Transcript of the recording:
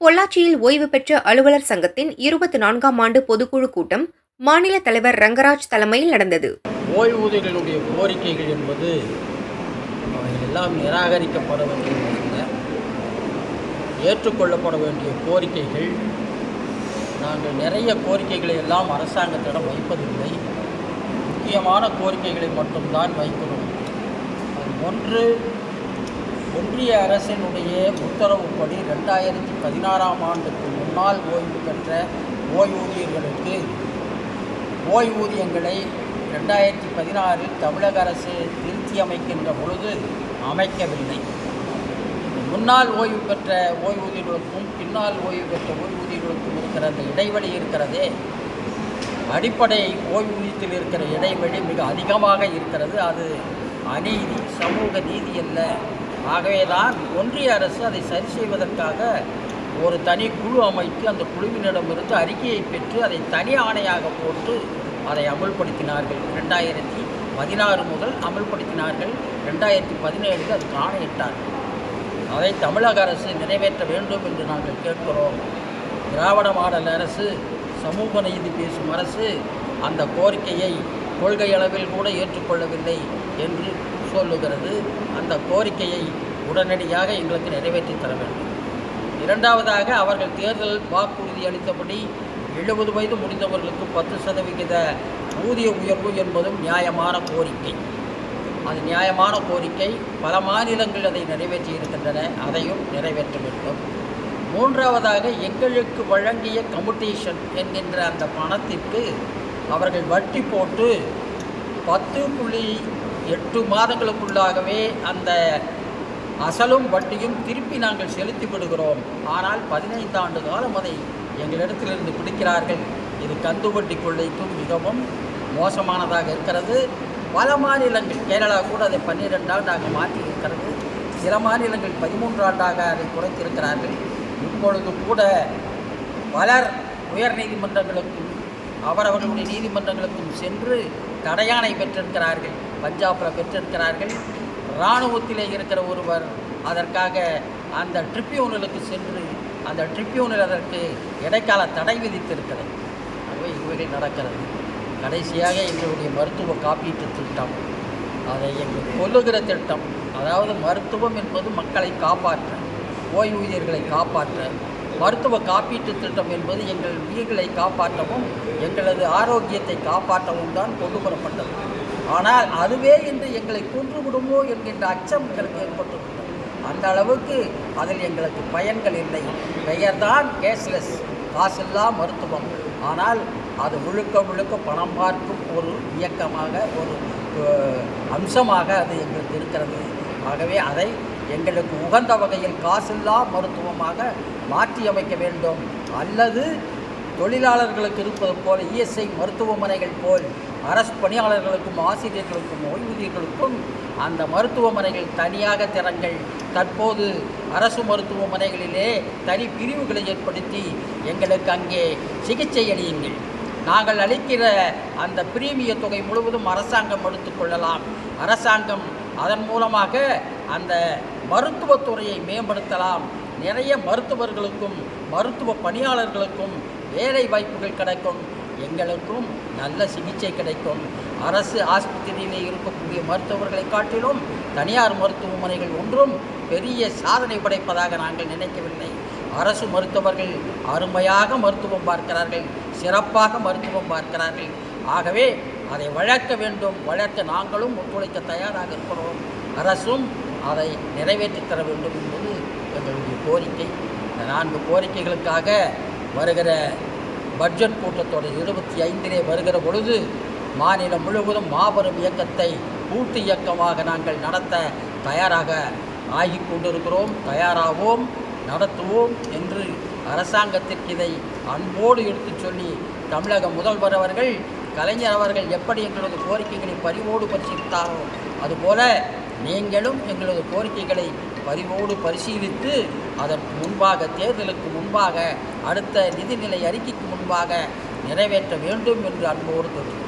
பொள்ளாச்சியில் ஓய்வு பெற்ற அலுவலர் சங்கத்தின் இருபத்தி நான்காம் ஆண்டு பொதுக்குழு கூட்டம் மாநில தலைவர் ரங்கராஜ் தலைமையில் நடந்தது. ஓய்வூதியர்களுடைய கோரிக்கைகள் என்பது எல்லாம் நிராகரிக்கப்பட வேண்டிய ஏற்றுக்கொள்ளப்பட வேண்டிய கோரிக்கைகள் நாங்கள் நிறைய கோரிக்கைகளை எல்லாம் அரசாங்கத்திடம் வைப்பதில்லை. முக்கியமான கோரிக்கைகளை மட்டும்தான் வைக்கிறோம் ஒன்று ஒன்றிய அரசினுடைய உத்தரவுப்படி ரெண்டாயிரத்தி பதினாறாம் ஆண்டுக்கு முன்னால் ஓய்வு பெற்ற ஓய்வூதியர்களுக்கு ஓய்வூதியங்களை ரெண்டாயிரத்தி பதினாறில் தமிழக அரசு திருத்தி அமைக்கின்ற பொழுது அமைக்கவில்லை. முன்னால் ஓய்வு பெற்ற ஓய்வூதியர்களுக்கும் பின்னால் ஓய்வு பெற்ற ஓய்வூதியர்களுக்கும் இருக்கிற அந்த இடைவெளி இருக்கிறதே அடிப்படை ஓய்வூதியத்தில் இருக்கிற இடைவெளி மிக அதிகமாக இருக்கிறது. அது அநீதி சமூக நீதி அல்ல. ஆகவேதான் ஒன்றிய அரசு அதை சரி செய்வதற்காக ஒரு தனி குழு அமைத்து அந்த குழுவினிடமிருந்து அறிக்கையை பெற்று அதை தனி ஆணையாக போட்டு அதை அமல்படுத்தினார்கள். ரெண்டாயிரத்தி பதினாறு முதல் அமல்படுத்தினார்கள். ரெண்டாயிரத்தி பதினேழில் அது ஆணையிட்டார்கள் அதை தமிழக அரசு நிறைவேற்ற வேண்டும் என்று நாங்கள் கேட்கிறோம். திராவிட மாடல் அரசு சமூக நீதி பேசும் அரசு அந்த கோரிக்கையை கொள்கை அளவில் கூட ஏற்றுக்கொள்ளவில்லை என்று சொல்லுகிறது அந்த கோரிக்கையை உடனடியாக எங்களுக்கு நிறைவேற்றி தர வேண்டும். இரண்டாவதாக அவர்கள் தேர்தல் வாக்குறுதி அளித்தபடி எழுபது வயது முடிந்தவர்களுக்கு பத்து சதவிகித ஊதிய உயர்வு என்பதும் நியாயமான கோரிக்கை. அது நியாயமான கோரிக்கை. பல மாநிலங்கள் அதை நிறைவேற்றி இருக்கின்றன. அதையும் நிறைவேற்ற வேண்டும். மூன்றாவதாக எங்களுக்கு வழங்கிய கமிட்டேஷன் என்கின்ற அந்த பணத்திற்கு அவர்கள் வட்டி போட்டு பத்து புள்ளி எட்டு மாதங்களுக்குள்ளாகவே அந்த அசலும் வட்டியும் திருப்பி நாங்கள் செலுத்தி விடுகிறோம் ஆனால் பதினைந்து ஆண்டு காலம் அதை எங்களிடத்திலிருந்து பிடிக்கிறார்கள். இது கந்து வட்டி கொள்ளைக்கும் மிகவும் மோசமானதாக இருக்கிறது. பல மாநிலங்கள் கேரளா கூட அதை பன்னிரெண்டு ஆண்டாக மாற்றி இருக்கிறது சில மாநிலங்கள் பதிமூன்று ஆண்டாக அதை குறைத்திருக்கிறார்கள். இப்பொழுது கூட பலர் உயர் நீதிமன்றங்களுக்கும் அவரவர்களுடைய நீதிமன்றங்களுக்கும் சென்று தடையானை பெற்றிருக்கிறார்கள். பஞ்சாபில் பெற்றிருக்கிறார்கள். இராணுவத்திலே இருக்கிற ஒருவர் அதற்காக அந்த ட்ரிபியூனலுக்கு சென்று அந்த ட்ரிபியூனல் அதற்கு இடைக்கால தடை விதித்திருக்கிறது. ஆகவே இவைகள் நடக்கிறது. கடைசியாக எங்களுடைய மருத்துவ காப்பீட்டு திட்டம். அதை எங்கள் கொல்லுகிற திட்டம். அதாவது மருத்துவம் என்பது மக்களை காப்பாற்ற ஓய்வூதியர்களை காப்பாற்ற மருத்துவ காப்பீட்டு திட்டம் என்பது எங்கள் உயிர்களை காப்பாற்றவும் எங்களது ஆரோக்கியத்தை காப்பாற்றவும் தான் கொண்டு வரப்பட்டது. ஆனால் அதுவே இன்று எங்களை கொன்றுவிடுமோ என்கின்ற அச்சம் எங்களுக்கு ஏற்பட்டுள்ளது. அந்த அளவுக்கு அதில் எங்களுக்கு பயன்கள் இல்லை. பெயர்தான் கேஷ்லெஸ். காசில்லா மருத்துவம். ஆனால் அது முழுக்க முழுக்க பணம் பார்க்கும் ஒரு இயக்கமாக ஒரு அம்சமாக அது எங்களுக்கு இருக்கிறது. ஆகவே அதை எங்களுக்கு உகந்த வகையில் காசில்லா மருத்துவமாக மாற்றி அமைக்க வேண்டும். அல்லது தொழிலாளர்களுக்கு இருப்பது போல இஎஸ்ஐ மருத்துவமனைகள் போல் அரசு பணியாளர்களுக்கும் ஆசிரியர்களுக்கும் ஓய்வூதியர்களுக்கும் அந்த மருத்துவமனைகள் தனியாக திறங்கள். தற்போது அரசு மருத்துவமனைகளிலே தனி பிரிவுகளை ஏற்படுத்தி எங்களுக்கு அங்கே சிகிச்சை அளியுங்கள். நாங்கள் அளிக்கிற அந்த பிரீமிய தொகை முழுவதும் அரசாங்கம் எடுத்துக்கொள்ளலாம் அரசாங்கம் அதன் மூலமாக அந்த மருத்துவத்துறையை மேம்படுத்தலாம். நிறைய மருத்துவர்களுக்கும் மருத்துவ பணியாளர்களுக்கும் வேலை வாய்ப்புகள் கிடைக்கும். எங்களுக்கும் நல்ல சிகிச்சை கிடைக்கும். அரசு ஆஸ்பத்திரியிலே இருக்கக்கூடிய மருத்துவர்களை காட்டிலும் தனியார் மருத்துவமனைகள் ஒன்றும் பெரிய சாதனை படைப்பதாக நாங்கள் நினைக்கவில்லை. அரசு மருத்துவர்கள் அருமையாக மருத்துவம் பார்க்கிறார்கள். சிறப்பாக மருத்துவம் பார்க்கிறார்கள். ஆகவே அதை வளர்க்க வேண்டும். வளர்க்க நாங்களும் ஒத்துழைக்க தயாராக இருக்கிறோம். அரசும் அதை நிறைவேற்றித் தர வேண்டும் என்பது எங்களுடைய கோரிக்கை. இந்த நான்கு கோரிக்கைகளுக்காக வருகிற பட்ஜெட் கூட்டத்தொடர் இருபத்தி ஐந்திலே வருகிற பொழுது மாநிலம் முழுவதும் மாபெரும் இயக்கத்தை கூட்டு இயக்கமாக நாங்கள் நடத்த தயாராக ஆகிக் கொண்டிருக்கிறோம். தயாராவோம் நடத்துவோம் என்று அரசாங்கத்திற்கு இதை அன்போடு எடுத்துச் சொல்லி தமிழக முதல்வர் அவர்கள் கலைஞர் அவர்கள் எப்படி எங்களது கோரிக்கைகளை பறிவோடு பரிசீலித்தாரோ அதுபோல நீங்களும் எங்களது கோரிக்கைகளை பரிவோடு பரிசீலித்து அதற்கு முன்பாக தேர்தலுக்கு முன்பாக அடுத்த நிதிநிலை அறிக்கைக்கு முன்பாக நிறைவேற்ற வேண்டும் என்று அன்போடு தெரிவித்தார்